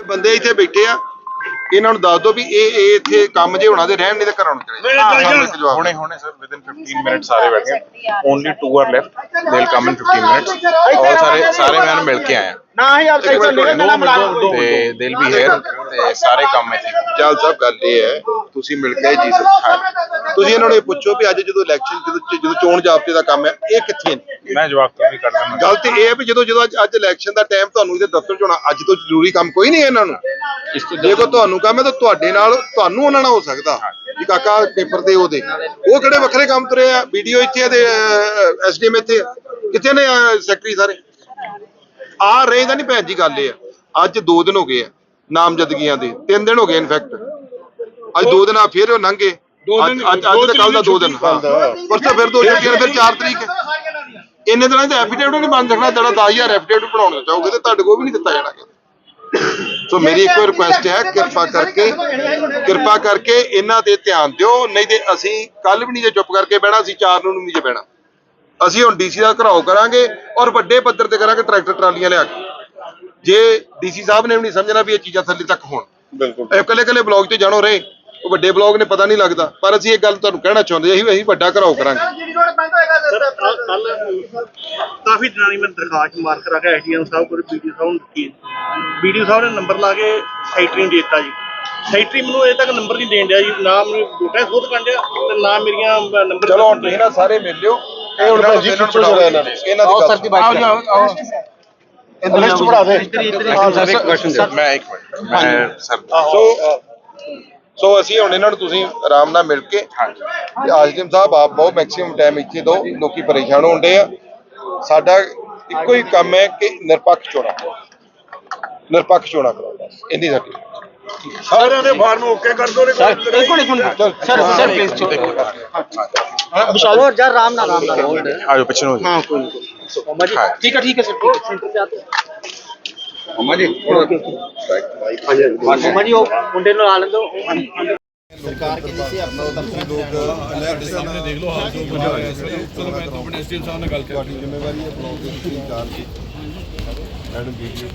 ਬੰਦੇ ਇੱਥੇ ਬੈਠੇ ਆ। ਇਹਨਾਂ ਨੂੰ ਦੱਸ ਦਿਓ ਵੀ ਇਹ ਇਹ ਇੱਥੇ ਕੰਮ ਜੇ ਹੋਣਾ ਤੇ ਰਹਿਣ ਨਹੀਂ ਤੇ ਘਰਾਂ ਨੂੰ ਚਲੇ ਹੁਣੇ ਹੁਣੇ ਸਰ ਵਿਦਿਨ 15 ਮਿੰਟ ਸਾਰੇ ਬੈਠੇ only 2 are left they will come in 15 minutes ਔਰ ਸਾਰੇ ਸਾਰੇ ਮੈਂ ਮਿਲ ਕੇ ਆਇਆ ਨਾ ਹੀ ਆਪ ਸਹੀ ਚੱਲੇ ਨਾ ਮੁਲਾਜ਼ਮ ਤੇ ਦੇ ਵਿਲ ਬੀ ਹੇਅਰ ਤੇ ਸਾਰੇ ਕੰਮ ਇੱਥੇ ਚਾਲ ਸਾਹਿਬ ਗੱਲ ਇਹ ਹੈ ਤੁਸੀਂ ਮਿਲ ਕੇ ਜੀ ਸਕਦੇ ਤੁਸੀਂ ਇਹਨਾਂ ਨੂੰ ਇਹ ਪੁੱਛੋ ਵੀ ਅੱਜ ਜਦੋਂ ਇਲੈਕਸ਼ਨ ਜਦੋਂ ਜਦੋਂ ਚੋਣ ਜਾਬਤੇ ਦਾ ਕੰਮ ਹੈ ਇਹ ਕਿੱਥੇ ਨੇ? ਮੈਂ ਜਵਾਬ ਤੋਂ ਵੀ ਕਰ ਦਿੰਦਾ ਗੱਲ ਤੇ ਇਹ ਹੈ ਵੀ ਜਦੋਂ ਜਦੋਂ ਅੱਜ ਅੱਜ ਇਲੈਕਸ਼ਨ ਦਾ ਟਾਈਮ ਤੁਹਾਨੂੰ ਇਹਦੇ ਦਫ਼ਤਰ ਚ ਹੋਣਾ ਅੱਜ ਤੋਂ ਜ਼ਰੂਰੀ ਕੰਮ ਕੋਈ ਨਹੀਂ ਹੈ ਇਹਨਾਂ ਨੂੰ। ਇਸ ਤੋਂ ਜੇ ਕੋ ਤੁਹਾਨੂੰ ਕੰਮ ਹੈ ਤਾਂ ਤੁਹਾਡੇ ਨਾਲ ਤੁਹਾਨੂੰ ਉਹਨਾਂ ਨਾਲ ਹੋ ਸਕਦਾ। ਵੀ ਕਾਕਾ ਪੇਪਰ ਦੇ ਉਹਦੇ। ਉਹ ਕਿਹੜੇ ਵੱਖਰੇ ਕੰਮ ਤੁਰੇ ਆ? ਵੀਡੀਓ ਇੱਥੇ ਤੇ ਐਸਡੀਐਮ ਇੱਥੇ। ਕਿੱਥੇ ਨੇ ਸੈਕਟਰੀ ਸਾਰੇ? ਆ ਰਹੇ ਦਾ ਨਹੀਂ ਭੈਣ ਜੀ ਗੱਲ ਇਹ ਆ। ਅੱਜ 2 ਦਿਨ ਹੋ ਗਏ ਆ ਨਾਮਜ਼ਦਗੀਆਂ ਦੇ। 3 ਦਿਨ ਹੋ ਗਏ ਇਨਫੈਕਟ ਅੱਜ 2 ਦਿਨ ਆ ਫਿਰ ਉਹ ਲੰਘੇ। ਅੱਜ ਅੱਜ ਅੱਜ ਤੇ ਕੱਲ ਦਾ 2 ਦਿਨ ਹਾਂ। ਪਰਸੋਂ ਫਿਰ ਦੋ ਛੁੱਟੀਆਂ ਫਿਰ 4 ਤਰੀਕ। ਇੰਨੇ ਦਿਨਾਂ ਦਾ ਐਫੀਡੇਵਿਟ ਨਹੀਂ ਬਣ ਸਕਣਾ ਤੁਹਾਡਾ 10000 ਐਫੀਡੇਵਿਟ ਬਣਾਉਣਾ ਚਾਹੋਗੇ ਤੇ ਤੁਹਾਡੇ ਕੋਲ ਵੀ ਨਹੀਂ ਦਿੱਤਾ ਜਾਣਾ। ਸੋ ਮੇਰੀ ਇੱਕ ਰਿਕੁਐਸਟ ਹੈ ਕਿਰਪਾ ਕਰਕੇ ਕਿਰਪਾ ਕਰਕੇ ਇਹਨਾਂ ਤੇ ਧਿਆਨ ਦਿਓ ਨਹੀਂ ਤੇ ਅਸੀਂ ਕੱਲ ਵੀ ਨਹੀਂ ਜੇ ਚੁੱਪ ਕਰਕੇ ਬਹਿਣਾ ਅਸੀਂ ਚਾਰ ਨੂੰ ਨਹੀਂ ਜੇ ਬਹਿਣਾ। ਅਸੀਂ ਹੁਣ ਡੀਸੀ ਦਾ ਘਰਾਓ ਕਰਾਂਗੇ ਔਰ ਵੱਡੇ ਪੱਧਰ ਤੇ ਕਰਾਂਗੇ ਟਰੈਕਟਰ ਟਰਾਲੀਆਂ ਲਿਆ ਕੇ। ਜੇ ਡੀਸੀ ਸਾਹਿਬ ਨੇ ਵੀ ਨਹੀਂ ਸਮਝਣਾ ਵੀ ਇਹ ਚੀਜ਼ਾਂ ਥੱਲੇ ਤੱਕ ਹੋਣ। ਬਿਲਕੁਲ। ਇਹ ਇਕੱਲੇ ਇਕੱਲੇ ਬਲੌਗ ਤੇ ਜਾਣੋ ਰਹੇ ਉਹ ਵੱਡੇ ਬਲੌਗ ਨੇ ਪਤਾ ਨਹੀਂ ਲੱਗਦਾ ਪਰ ਅਸੀਂ ਇਹ ਗੱਲ ਤੁਹਾਨੂੰ ਕਹਿਣਾ ਚਾਹੁੰਦੇ ਅਸੀਂ ਅਸੀਂ ਵੱਡਾ ਘਰਾਓ ਕਰਾਂਗੇ ਕੱਲ ਕਾਫੀ ਦਿਨਾਂ ਦੀ ਮੈਂ ਦਰਖਾਸਤ ਮਾਰ ਕਰਾ ਕੇ ਐਸਡੀਐਮ ਸਾਹਿਬ ਕੋਲ ਵੀਡੀਓ ਸਾਹਿਬ ਨੂੰ ਦਿੱਤੀ ਵੀਡੀਓ ਸਾਹਿਬ ਨੇ ਨੰਬਰ ਲਾ ਕੇ ਸੈਕਟਰੀ ਨੂੰ ਦੇ ਦਿੱਤਾ ਜੀ ਸੈਕਟਰੀ ਮੈਨੂੰ ਅਜੇ ਤੱਕ ਨੰਬਰ ਨਹੀਂ ਦੇਣ ਡਿਆ ਜੀ ਨਾ ਮੈਨੂੰ ਵੋਟਾਂ ਖੁਦ ਕੰਡਿਆ ਤੇ ਨਾ ਮੇਰੀਆਂ ਨੰਬਰ ਚਲੋ ਹੁਣ ਤੁਸੀਂ ਨਾ ਸਾਰੇ ਮਿਲ ਲਿਓ ਇਹ ਹੁਣ ਭਾਜੀ ਪਿੱਛੋਂ ਜਰਾ ਇਹਨਾਂ ਨੂੰ ਇਹਨਾਂ ਦੀ ਗੱਲ ਲਿਸਟ ਪੜਾ ਦੇ ਮੈਂ ਇੱਕ ਮਿੰਟ ਮੈਂ ਸਰ ਸੋ ਸੋ ਅਸੀਂ ਹੁਣ ਇਹਨਾਂ ਨੂੰ ਤੁਸੀਂ ਆਰਾਮ ਨਾਲ ਮਿਲ ਕੇ ਹਾਂਜੀ। ਤੇ ਆਜਮ ਸਾਹਿਬ ਆਪ ਬਹੁਤ ਮੈਕਸਿਮਮ ਟਾਈਮ ਇੱਥੇ ਦੋ ਲੋਕੀ ਪਰੇਸ਼ਾਨ ਹੁੰਦੇ ਆ। ਸਾਡਾ ਇੱਕੋ ਹੀ ਕੰਮ ਹੈ ਕਿ ਨਿਰਪੱਖ ਚੋਣਾਂ ਨਿਰਪੱਖ ਚੋਣਾਂ ਕਰੋ ਬਸ ਇੰਨੀ ਸਾਡੀ ਸਾਰਿਆਂ ਦੇ ਫਾਰਮ ਓਕੇ ਕਰ ਦੋ ਸਰ ਇੱਕ minute sir sir please Vishal ਹੋਰ ਜਾ ਰਾਮ ਨਾਲ ਰਾਮ ਨਾਲ। ਆਜੋ ਪਿੱਛੇ ਨੂੰ ਹੋ ਜਾਓ। ਹਾਂ ਕੋਈ। ਠੀਕ ਹੈ ਠੀਕ ਹੈ ਸਰ ਠੀਕ ਹੈ। ਸੈਂਟਰ ਤੇ ਆਤੇ ਮੰਮਾ ਜੀ ਮਮਾ ਜੀ ਉਹ ਮੁੰਡੇ ਨੂੰ ਆ ਲੈਂਦੋ ਤੁਹਾਡੀ ਜ਼ਿੰਮੇਵਾਰੀ ਹੈ ਬਲੌਗ ਦੇ ਵਿੱਚ ਚਾਰ ਦੀ। ਮੈਡਮ ਵੀਡੀਓ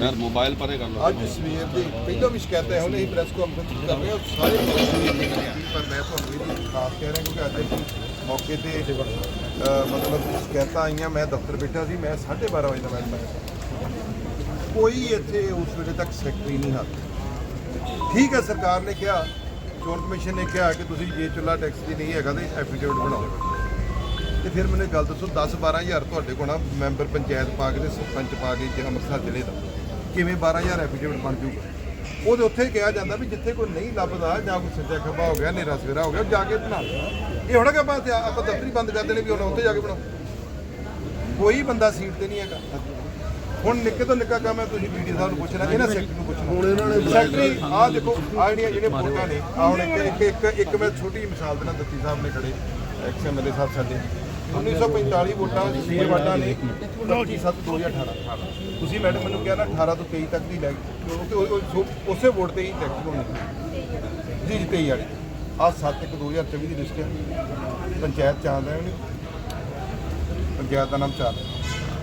ਯਾਰ ਮੋਬਾਈਲ ਪਰੇ ਕਰ ਲਓ ਅੱਜ ਸਵੇਰ ਦੇ ਪਹਿਲਾਂ ਵੀ ਸ਼ਿਕਾਇਤਾਂ ਪ੍ਰੈਸ ਕਾਨਫਰੰਸ ਕਰ ਰਹੇ ਹਾਂ। ਸਾਰੇ ਪਰ ਮੈਂ ਤੁਹਾਨੂੰ ਇਹ ਖਾਸ ਕਹਿ ਰਿਹਾ ਕਿਉਂਕਿ ਅੱਜ ਅਸੀਂ ਮੌਕੇ ਤੇ ਮਤਲਬ ਸ਼ਿਕਾਇਤਾਂ ਆਈਆਂ। ਮੈਂ ਦਫ਼ਤਰ ਬੈਠਾ ਸੀ ਮੈਂ 12:30 ਵਜੇ ਦਾ ਮੈਂ ਕੋਈ ਇੱਥੇ ਉਸ ਵੇਲੇ ਤੱਕ ਸੈਕਟਰੀ ਨਹੀਂ ਹੱਥ। ਠੀਕ ਹੈ, ਸਰਕਾਰ ਨੇ ਕਿਹਾ, ਚੋਣ ਕਮਿਸ਼ਨ ਨੇ ਕਿਹਾ ਕਿ ਤੁਸੀਂ ਜੇ ਚੁੱਲਾ ਟੈਕਸ ਦੀ ਨਹੀਂ ਹੈਗਾ ਤੇ ਐਫੀਡੇਵਿਟ ਬਣਾਓ। ਤੇ ਫਿਰ ਮੈਨੂੰ ਗੱਲ ਦੱਸੋ 10 12000 ਤੁਹਾਡੇ ਕੋਲ ਨਾ ਮੈਂਬਰ ਪੰਚਾਇਤ ਪਾ ਕੇ ਤੇ ਸਰਪੰਚ ਪਾ ਕੇ ਜੇ ਅੰਮ੍ਰਿਤਸਰ ਜ਼ਿਲ੍ਹੇ ਦਾ, ਕਿਵੇਂ 12000 ਐਫੀਡੇਵਿਟ ਬਣ ਜਾਊਗਾ ਉਹਦੇ ਉੱਥੇ ਕਿਹਾ ਜਾਂਦਾ ਵੀ ਜਿੱਥੇ ਕੋਈ ਨਹੀਂ ਲੱਭਦਾ ਜਾਂ ਕੋਈ ਸੱਜਾ ਖੱਬਾ ਹੋ ਗਿਆ ਨੇਰਾ ਸਵੇਰਾ ਹੋ ਗਿਆ ਜਾ ਕੇ ਬਣਾ ਇਹ ਹੋਣਾ ਕਿ ਆਪਾਂ ਆਪਾਂ ਦਫ਼ਤਰੀ ਬੰਦ ਕਰ ਦੇਣੇ ਵੀ ਉਹਨਾਂ ਉੱਥੇ ਜਾ ਕੇ ਬਣਾਓ। ਕੋਈ ਬੰਦਾ ਸੀਟ ਤੇ ਨਹੀਂ ਹੈਗਾ। ਹੁਣ ਨਿੱਕੇ ਤੋਂ ਨਿੱਕਾ ਕੰਮ ਹੈ ਤੁਸੀਂ ਵੀਡੀਓ ਸਾਹਿਬ ਨੂੰ ਪੁੱਛਣਾ ਇਹਨਾਂ ਸੈਕਟਰੀ ਨੂੰ ਪੁੱਛਣਾ। ਹੁਣ ਇਹਨਾਂ ਨੇ ਸੈਕਟਰੀ ਆਹ ਦੇਖੋ ਆਹ ਜਿਹੜੀਆਂ ਜਿਹੜੇ ਵੋਟਾਂ ਨੇ ਆਹ ਹੁਣ ਇੱਕ ਇੱਕ ਇੱਕ ਇੱਕ ਮੈਂ ਛੋਟੀ ਮਿਸਾਲ ਦੇਣਾ ਦੱਤੀ ਸਾਹਿਬ ਨੇ ਖੜੇ ਐਕਸ ਐਮਐਲਏ ਸਾਹਿਬ ਸਾਡੇ। 1945 ਵੋਟਾਂ 6 ਵਾਟਾਂ ਨੇ 29 7 2018 ਤੁਸੀਂ ਮੈਡਮ ਮੈਨੂੰ ਕਿਹਾ ਨਾ 18 ਤੋਂ 23 ਤੱਕ ਦੀ ਲੈ ਉਸੇ ਵੋਟ ਤੇ ਹੀ ਇਲੈਕਸ਼ਨ ਹੋਣੀ ਜੀ ਜੀ 23 ਵਾਲੀ। ਆਹ 7 1 2024 ਦੀ ਲਿਸਟ ਹੈ। ਪੰਚਾਇਤ ਚਾਹੁੰਦਾ ਹੈ ਪੰਚਾਇਤ ਦਾ ਨਾਮ ਚਾਰ।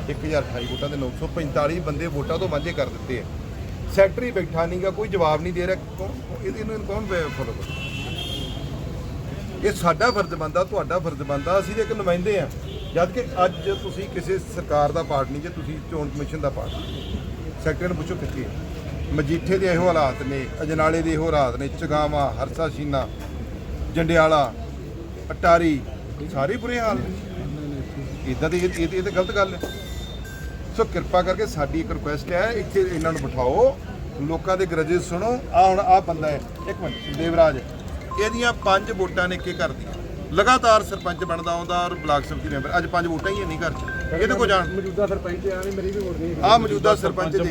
1028 ਵੋਟਾਂ ਦੇ 945 ਬੰਦੇ ਵੋਟਾਂ ਤੋਂ ਵਾਂਝੇ ਕਰ ਦਿੱਤੇ ਆ। ਸੈਕਟਰੀ ਬੈਠਾ ਨਹੀਂਗਾ ਕੋਈ ਜਵਾਬ ਨਹੀਂ ਦੇ ਰਿਹਾ। ਕੌਣ ਇਹਦੇ ਇਹਨੂੰ ਕੌਣ ਫੋਲੋ ਕਰੂ? ਇਹ ਸਾਡਾ ਫਰਜ਼ ਬਣਦਾ, ਤੁਹਾਡਾ ਫਰਜ਼ ਬਣਦਾ, ਅਸੀਂ ਤਾਂ ਇੱਕ ਨੁਮਾਇੰਦੇ ਆ। ਜਦ ਕਿ ਅੱਜ ਤੁਸੀਂ ਕਿਸੇ ਸਰਕਾਰ ਦਾ ਪਾਰਟ ਨਹੀਂ ਜੇ ਤੁਸੀਂ ਚੋਣ ਕਮਿਸ਼ਨ ਦਾ ਪਾਰਟ ਸੈਕਟਰੀ ਨੂੰ ਪੁੱਛੋ ਕਿੱਥੇ ਹੈ ਮਜੀਠੇ ਦੇ ਇਹੋ ਹਾਲਾਤ ਨੇ, ਅਜਨਾਲੇ ਦੇ ਇਹੋ ਹਾਲਾਤ ਨੇ, ਚਗਾਵਾ, ਹਰਸਾ ਸ਼ੀਨਾ, ਜੰਡਿਆਲਾ, ਅਟਾਰੀ, ਸਾਰੇ ਬੁਰੇ ਹਾਲ ਨੇ। ਇਦਾਂ ਦੀ ਇਹ ਇਹ ਇਹ ਤਾਂ ਗਲਤ ਗੱਲ ਹੈ। ਸੋ ਕਿਰਪਾ ਕਰਕੇ ਸਾਡੀ ਇੱਕ ਰਿਕੁਐਸਟ ਹੈ, ਇੱਥੇ ਇਹਨਾਂ ਨੂੰ ਬਿਠਾਓ। ਲੋਕਾਂ ਦੇ ਗਰਜੇ ਸੁਣੋ। ਆ ਹੁਣ ਆ ਬੰਦਾ ਹੈ। ਇੱਕ ਮਿੰਟ, ਦੇਵਰਾਜ। ਇਹਦੀਆਂ ਪੰਜ ਵੋਟਾਂ ਨੇ ਇੱਕੇ ਘਰ ਦੀਆਂ। ਲਗਾਤਾਰ ਸਰਪੰਚ ਬਣਦਾ ਆਉਂਦਾ ਔਰ ਬਲਾਕ ਸਮਿਤੀ ਮੈਂਬਰ ਅੱਜ ਪੰਜ ਵੋਟਾਂ ਹੀ ਹੈ, ਨਹੀਂ ਘਰ ਚ। ਇਹਦੇ ਕੋ ਜਾਣ? ਮੌਜੂਦਾ ਸਰਪੰਚ ਆ ਨਹੀਂ ਮੇਰੀ ਵੀ ਵੋਟ ਨਹੀਂ ਆ ਮੌਜੂਦਾ ਸਰਪੰਚ ਦੇ।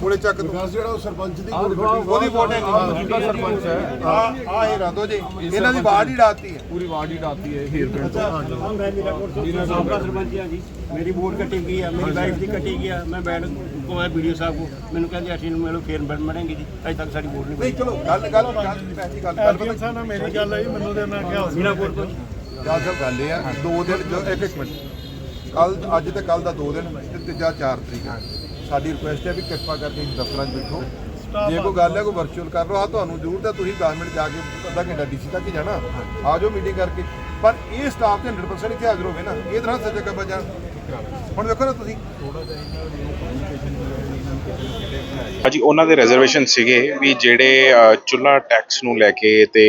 ਮੂਲੇ ਚੱਕ ਤੋਂ ਵਿਕਾਸ ਜਿਹੜਾ ਉਹ ਸਰਪੰਚ ਦੀ ਉਹਦੀ ਵੋਟ ਹੈ ਨਹੀਂ। ਮੌਜੂਦਾ ਸਰਪੰਚ ਹੈ। ਆ ਆ ਇਹ ਰਾਦੋ ਜੀ। ਇਹਨਾਂ ਦੀ ਬਾੜ ਹੀ ਡਾਤੀ ਹੈ। ਪੂਰੀ ਵਾਰਡ ਹੀ ਡਾਤੀ ਹੈ ਹੀਰ ਪਿੰਡ ਤੋਂ। ਮੈਂ ਮੇਰਾ ਕੋਲ ਸਾਬਕਾ ਸਰਪੰਚ ਆ ਜੀ। ਮੇਰੀ ਵੋਟ ਕੱਟੀ ਗਈ ਆ ਮੇਰੀ ਵਾਈਫ ਦੀ ਕੱਟੀ ਗਈ ਆ। ਮੈਂ ਬੈਠ ਕੋਇਆ ਵੀਡੀਓ ਸਾਹਿਬ ਕੋ ਮੈਨੂੰ ਕਹਿੰਦੇ ਅਸੀਂ ਨੂੰ ਮਿਲੋ ਫੇਰ ਬਣ ਬਣੇਗੀ ਜੀ। ਅਜੇ ਤੱਕ ਸਾਡੀ ਵੋਟ ਨਹੀਂ ਨਹੀਂ ਚਲੋ ਗੱਲ ਗੱਲ ਪੈਸੀ ਗੱਲ ਗੱਲ ਪਤਾ ਸਾਹਿਬ ਨਾਲ ਮੇਰੀ ਗੱਲ ਆਈ ਮੈਨੂੰ ਤੇ ਨਾ ਕਿਹਾ ਬਿਨਾ ਵੋਟ ਤੋਂ ਗੱਲ ਸਭ ਗੱਲ ਇਹ ਆ ਦੋ ਦਿਨ ਇੱਕ ਇੱਕ ਮਿੰਟ। ਕੱਲ ਅੱਜ ਤੇ ਕੱਲ ਦਾ ਦੋ ਦਿਨ ਤੇ ਤੀਜਾ 4 ਤਰੀਕ ਹੈ। ਸਾਡੀ ਰਿਕੁਐਸਟ ਹੈ ਵੀ ਕਿਰਪਾ ਕਰਕੇ ਦਫ਼ਤਰਾਂ 'ਚ ਬੈਠੋ। ਜੇ ਕੋਈ ਗੱਲ ਹੈ, ਕੋਈ ਵਰਚੁਅਲ ਕਰ ਲਓ। ਆ ਤੁਹਾਨੂੰ ਜ਼ਰੂਰ ਹੈ, ਤੁਸੀਂ 10 ਮਿੰਟ ਜਾ ਕੇ ਅੱਧਾ ਘੰਟਾ ਡੀਸੀ ਤੱਕ ਹੀ ਜਾਣਾ। ਆ ਜਾਓ ਮੀਟਿੰਗ ਕਰਕੇ। ਪਰ ਇਹ ਸਟਾਫ ਤੇ 100% ਇੱਥੇ ਹਾਜ਼ਰ ਹੋਵੇ ਨਾ। ਇਹ ਤਰ੍ਹਾਂ ਸੱਜਾ ਕੱਬਾ ਜਾਣ। ਹੁਣ ਵੇਖੋ ਨਾ ਤੁਸੀਂ। ਹਾਂਜੀ ਉਹਨਾਂ ਦੇ ਰਿਜ਼ਰਵੇਸ਼ਨ ਸੀਗੇ ਵੀ ਜਿਹੜੇ ਅ, ਚੁੱਲ੍ਹਾ ਟੈਕਸ ਨੂੰ ਲੈ ਕੇ ਤੇ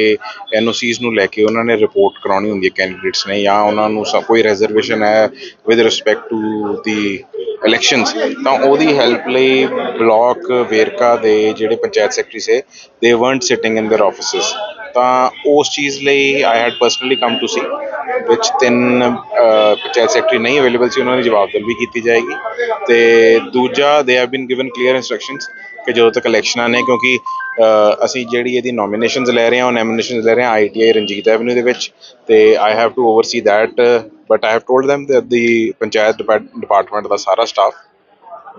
ਐਨਓਸੀਜ਼ ਨੂੰ ਲੈ ਕੇ ਉਹਨਾਂ ਨੇ ਰਿਪੋਰਟ ਕਰਾਉਣੀ ਹੁੰਦੀ ਹੈ ਕੈਂਡੀਡੇਟਸ ਨੇ ਜਾਂ ਉਹਨਾਂ ਨੂੰ ਸ- ਕੋਈ ਰਿਜ਼ਰਵੇਸ਼ਨ ਹੈ with respect to the elections ਤਾਂ ਉਹਦੀ ਹੈਲਪ ਲਈ ਬਲਾਕ ਵੇਰਕਾ ਦੇ ਜਿਹੜੇ panchayat secretary say they weren't sitting in their offices ਤਾਂ ਉਸ ਚੀਜ਼ ਲਈ I had personally come to see ਵਿੱਚ ਤਿੰਨ ਪੰਚਾਇਤ ਸੈਕਟਰੀ ਨਹੀਂ ਅਵੇਲੇਬਲ ਸੀ, ਉਹਨਾਂ ਦੀ ਜਵਾਬਦਲਵੀ ਕੀਤੀ ਜਾਏਗੀ। ਤੇ ਦੂਜਾ they have been given clear instructions ਕਿ ਜਦੋਂ ਤੱਕ ਇਲੈਕਸ਼ਨਾਂ ਨੇ ਕਿਉਂਕਿ ਅਸੀਂ ਜਿਹੜੀ ਇਹਦੀ ਨੋਮੀਨੇਸ਼ਨਸ ਲੈ ਰਹੇ ਹਾਂ, ਉਹ ਨੋਮੀਨੇਸ਼ਨਸ ਲੈ ਰਹੇ ਹਾਂ ਆਈਟੀਆਈ ਰਣਜੀਤ ਐਵਨਿਊ ਦੇ ਵਿੱਚ। ਤੇ I have to oversee that but I have told them that the panchayat department ਦਾ ਸਾਰਾ ਸਟਾਫ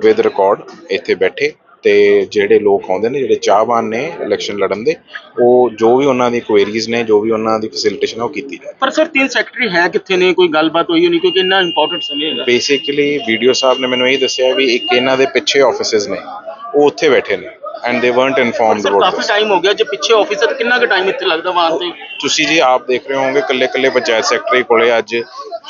ਵਿਦ ਰਿਕਾਰਡ ਇੱਥੇ ਬੈਠੇ। ਤੇ ਜਿਹੜੇ ਲੋਕ ਆਉਂਦੇ ਨੇ ਜਿਹੜੇ ਚਾਹਵਾਨ ਨੇ ਇਲੈਕਸ਼ਨ ਲੜਨ ਦੇ ਉਹ ਜੋ ਵੀ ਉਹਨਾਂ ਦੀ ਕੁਐਰੀਜ਼ ਨੇ ਜੋ ਵੀ ਉਹਨਾਂ ਦੀ ਫੈਸਿਲਿਟੇਸ਼ਨ ਉਹ ਕੀਤੀ ਜਾਏ। ਪਰ ਸਰ ਤਿੰਨ ਸੈਕਟਰੀ ਹੈ ਕਿੱਥੇ ਨੇ? ਕੋਈ ਗੱਲਬਾਤ ਹੋਈ ਨਹੀਂ ਕਿਉਂਕਿ ਇੰਨਾ ਇੰਪੋਰਟੈਂਟ ਸਮੇਂ ਹੈਗਾ। ਬੇਸਿਕਲੀ ਵੀਡੀਓ ਸਾਹਿਬ ਨੇ ਮੈਨੂੰ ਇਹ ਦੱਸਿਆ ਵੀ ਇੱਕ ਇਹਨਾਂ ਦੇ ਪਿੱਛੇ ਆਫਿਸਿਸ ਨੇ ਉਹ ਉੱਥੇ ਬੈਠੇ ਨੇ। And they weren't informed sir coffee time ਹੋ ਗਿਆ ਜੇ ਪਿੱਛੇ ਆਫਿਸਰ ਕਿੰਨਾ ਕੁ ਟਾਈਮ ਇੱਥੇ ਲੱਗਦਾ ਵਾਂ ਤੇ ਤੁਸੀਂ ਜੀ ਆਪ ਦੇਖ ਰਹੇ ਹੋਵੋਗੇ ਕੱਲੇ ਕੱਲੇ ਪੰਚਾਇਤ ਸੈਕਟਰੀ ਕੋਲੇ ਅੱਜ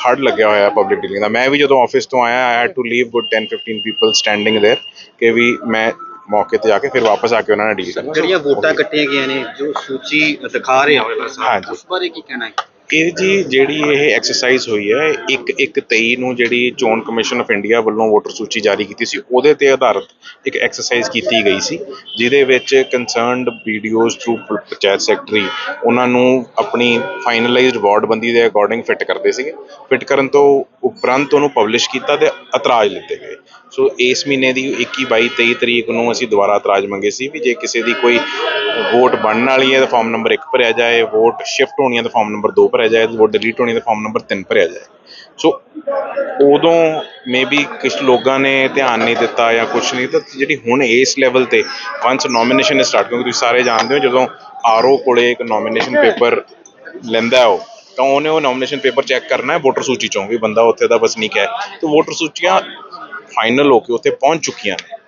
ਹੜ ਲੱਗਿਆ ਹੋਇਆ ਪਬਲਿਕ ਡੀਲਿੰਗ ਦਾ ਮੈਂ ਵੀ ਜਦੋਂ ਆਫਿਸ ਤੋਂ ਆਇਆ I had to leave good 10 15 people standing there ਕਿ ਵੀ ਮੈਂ ਮੌਕੇ ਤੇ ਜਾ ਕੇ ਫਿਰ ਵਾਪਸ ਆ ਕੇ ਉਹਨਾਂ ਨਾਲ ਡੀਲ ਕਰਨਾ ਜਿਹੜੀਆਂ ਵੋਟਾਂ ਕੱਟੀਆਂ ਗਈਆਂ ਨੇ ਜੋ ਸੂਚੀ ਦਿਖਾ ਰਹੇ ਹੋਵੇ ਬਸ ਹਾਂਜੀ। ਉਸ ਬਾਰੇ ਕੀ ਕਹਿਣਾ ਹੈ ਇਹ ਜੀ ਜਿਹੜੀ ਇਹ ਐਕਸਰਸਾਈਜ਼ ਹੋਈ ਹੈ 1 1 23 ਨੂੰ ਜਿਹੜੀ ਚੋਣ ਕਮਿਸ਼ਨ ਆਫ ਇੰਡੀਆ ਵੱਲੋਂ ਵੋਟਰ ਸੂਚੀ ਜਾਰੀ ਕੀਤੀ ਸੀ, ਉਹਦੇ ਤੇ ਆਧਾਰਿਤ ਇੱਕ ਐਕਸਰਸਾਈਜ਼ ਕੀਤੀ ਗਈ ਸੀ, ਜਿਹਦੇ ਵਿੱਚ concerned VDOs through panchayat secretary ਉਹਨਾਂ ਨੂੰ ਆਪਣੀ ਫਾਈਨਲਾਈਜ਼ਡ ਵਾਰਡ ਬੰਦੀ ਦੇ ਅਕੋਰਡਿੰਗ ਫਿੱਟ ਕਰਦੇ ਸੀਗੇ। ਫਿੱਟ ਕਰਨ ਤੋਂ ਉਪਰੰਤ ਉਹਨੂੰ ਪਬਲਿਸ਼ ਕੀਤਾ ਤੇ ਇਤਰਾਜ਼ ਲਿੱਤੇ ਗਏ। ਸੋ ਇਸ ਮਹੀਨੇ ਦੀ 21 22 23 ਤਰੀਕ ਨੂੰ ਅਸੀਂ ਦੁਬਾਰਾ ਇਤਰਾਜ਼ ਮੰਗੇ ਸੀ ਵੀ ਜੇ ਕਿਸੇ ਦੀ ਕੋਈ ਵੋਟ ਬਣਨ ਵਾਲੀ ਹੈ ਤਾਂ ਫਾਰਮ ਨੰਬਰ 1 ਭਰਿਆ ਜਾਏ ਵੋਟ ਸ਼ਿਫਟ ਹੋਣੀ ਹੈ ਤਾਂ ਫਾਰਮ ਨੰਬਰ 2 ਭਰਿਆ ਜਾਏ ਵੋਟ ਡਿਲੀਟ ਹੋਣੀ ਤਾਂ ਫਾਰਮ ਨੰਬਰ 3 ਭਰਿਆ ਜਾਏ। ਸੋ ਉਦੋਂ ਮੇਬੀ ਕੁਝ ਲੋਕਾਂ ਨੇ ਧਿਆਨ ਨਹੀਂ ਦਿੱਤਾ ਜਾਂ ਕੁਝ ਨਹੀਂ, ਤਾਂ ਜਿਹੜੀ ਹੁਣ ਇਸ ਲੈਵਲ ਤੇ ਵਾਂਸ ਨੋਮੀਨੇਸ਼ਨ ਸਟਾਰਟ ਕਿਉਂਕਿ ਤੁਸੀਂ ਸਾਰੇ ਜਾਣਦੇ ਹੋ ਜਦੋਂ ਆਰਓ ਕੋਲੇ ਇੱਕ ਨੋਮੀਨੇਸ਼ਨ ਪੇਪਰ ਲੈਂਦਾ ਹੈ ਉਹ, ਤਾਂ ਉਹਨੇ ਉਹ ਨੋਮੀਨੇਸ਼ਨ ਪੇਪਰ ਚੈੱਕ ਕਰਨਾ ਹੈ ਵੋਟਰ ਸੂਚੀ ਚੋਂ ਵੀ ਬੰਦਾ ਉੱਥੇ ਦਾ ਵਸਨੀਕ ਹੈ ਤੇ ਵੋਟਰ ਸੂਚੀਆਂ ਫਾਈਨਲ ਹੋ ਕੇ ਉੱਥੇ ਪਹੁੰਚ ਚੁੱਕੀਆਂ ਨੇ।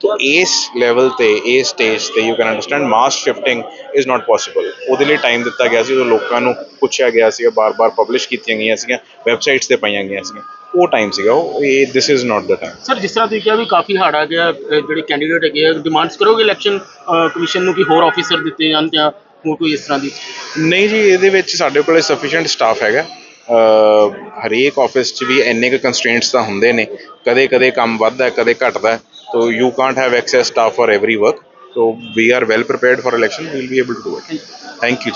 ਤੋ ਇਸ ਲੈਵਲ ਤੇ ਇਸ ਸਟੇਜ ਤੇ you can understand mass shifting is not possible ਉਹਦੇ ਲਈ ਟਾਈਮ ਦਿੱਤਾ ਗਿਆ ਸੀ ਉਦੋਂ ਲੋਕਾਂ ਨੂੰ ਪੁੱਛਿਆ ਗਿਆ ਸੀਗਾ ਬਾਰ-ਬਾਰ ਪਬਲਿਸ਼ ਕੀਤੀਆਂ ਗਈਆਂ ਸੀਗੀਆਂ ਵੈਬਸਾਈਟਸ ਤੇ ਪਾਈਆਂ ਗਈਆਂ ਸੀਗੀਆਂ। ਉਹ ਟਾਈਮ ਸੀਗਾ ਉਹ ਇਹ this is not the time sir ਜਿਸ ਤਰ੍ਹਾਂ ਤੁਸੀਂ ਕਿਹਾ ਵੀ ਕਾਫੀ ਹਾਰਡ ਆ ਗਿਆ ਜਿਹੜੇ ਕੈਂਡੀਡੇਟ ਹੈਗੇ ਡਿਮਾਂਡਸ ਕਰੋਗੇ ਇਲੈਕਸ਼ਨ ਕਮਿਸ਼ਨ ਨੂੰ ਕਿ ਹੋਰ ਆਫੀਸਰ ਦਿੱਤੇ ਜਾਣ ਜਾਂ ਹੋਰ ਕੋਈ ਇਸ ਤਰ੍ਹਾਂ ਦੀ? ਨਹੀਂ ਜੀ ਇਹਦੇ ਵਿੱਚ ਸਾਡੇ ਕੋਲੇ ਸਫੀਸ਼ੀਐਂਟ ਸਟਾਫ ਹੈਗਾ। ਹਰੇਕ ਆਫਿਸ 'ਚ ਵੀ ਇੰਨੇ ਕੁ ਕੰਸਟ੍ਰੇਂਟਸ ਤਾਂ ਹੁੰਦੇ ਨੇ। ਕਦੇ ਕਦੇ ਕੰਮ ਵੱਧਦਾ ਕਦੇ ਘਟਦਾ। So you can't have excess staff for every work. So we are well prepared for election. We'll be able to do it. Thank you.